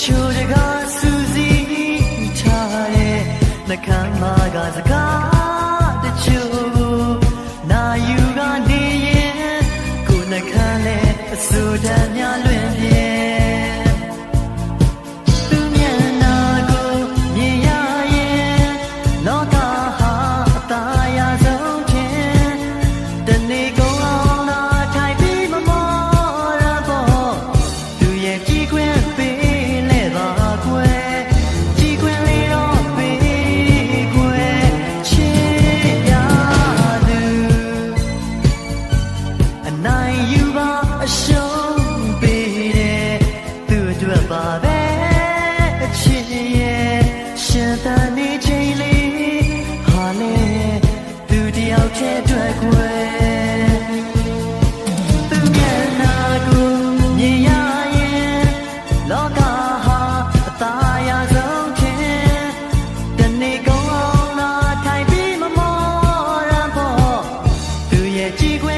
ချိုးတကားစူးစီးထားတဲ့နှကမ်းမကစကားတချို့နာယူကနေရင်ကိုနှကမ်းလဲအဆူတမ်းများလွင် ခဲ့တွေ့ခွဲသူမျက်နှာကိုမြင်ရရင်လောကဟာအသာရဆုံးခင်တနေ့ကောင်းလာထိုင်ပြီးမမောရဖို့သူရဲ့ကြည်ခွဲ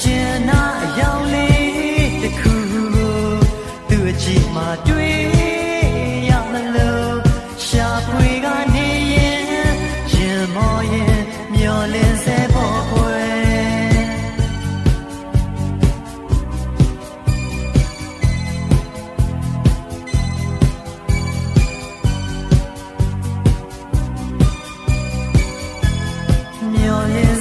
ကျင်နာအယောင်လေးတစ်ခုကိုသူ့အကြည့်မှာတွေ့ရမလို့ရှာဖွေကနေရင်ရင်မောရင်မျောလင်းစေဖို့ပွဲမျောရင်